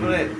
그래.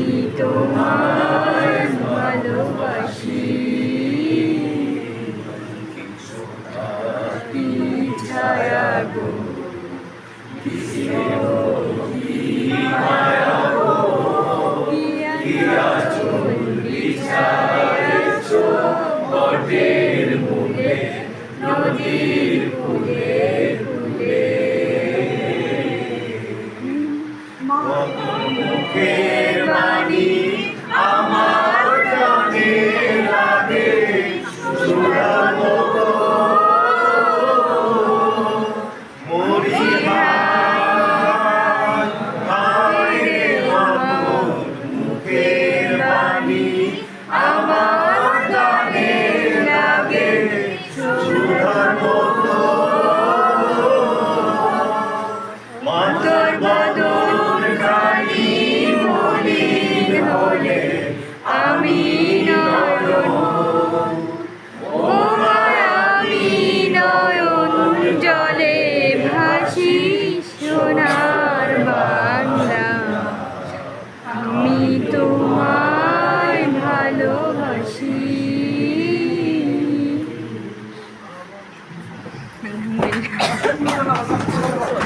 আমি তোমায় ভালোবাসি ছায়া গো বটের মুখে নদীর ফুলে ফুলে মুখে me. Danke.